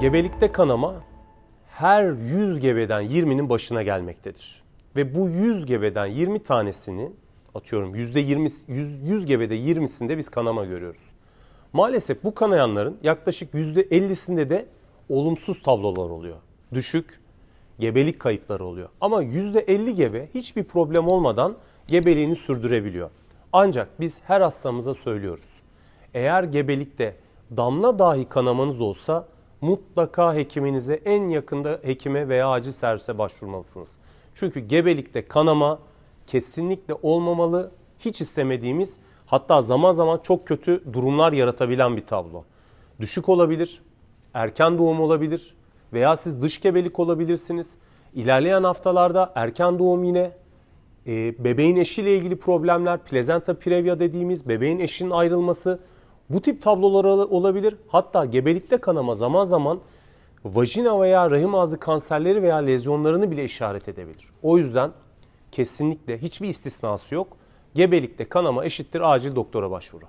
Gebelikte kanama her 100 gebeden 20'nin başına gelmektedir. Ve bu 100 gebeden 20 tanesini atıyorum %20 100, 100 gebede 20'sinde biz kanama görüyoruz. Maalesef bu kanayanların yaklaşık %50'sinde de olumsuz tablolar oluyor. Düşük gebelik kayıpları oluyor. Ama %50 gebe hiçbir problem olmadan gebeliğini sürdürebiliyor. Ancak biz her hastamıza söylüyoruz. Eğer gebelikte damla dahi kanamanız olsa mutlaka hekiminize en yakında hekime veya acil servise başvurmalısınız. Çünkü gebelikte kanama kesinlikle olmamalı. Hiç istemediğimiz hatta zaman zaman çok kötü durumlar yaratabilen bir tablo. Düşük olabilir, erken doğum olabilir veya siz dış gebelik olabilirsiniz. İlerleyen haftalarda erken doğum yine e, bebeğin eşiyle ilgili problemler, plezenta previa dediğimiz bebeğin eşinin ayrılması bu tip tablolar ol- olabilir. Hatta gebelikte kanama zaman zaman vajina veya rahim ağzı kanserleri veya lezyonlarını bile işaret edebilir. O yüzden kesinlikle hiçbir istisnası yok. Gebelikte kanama eşittir acil doktora başvuru.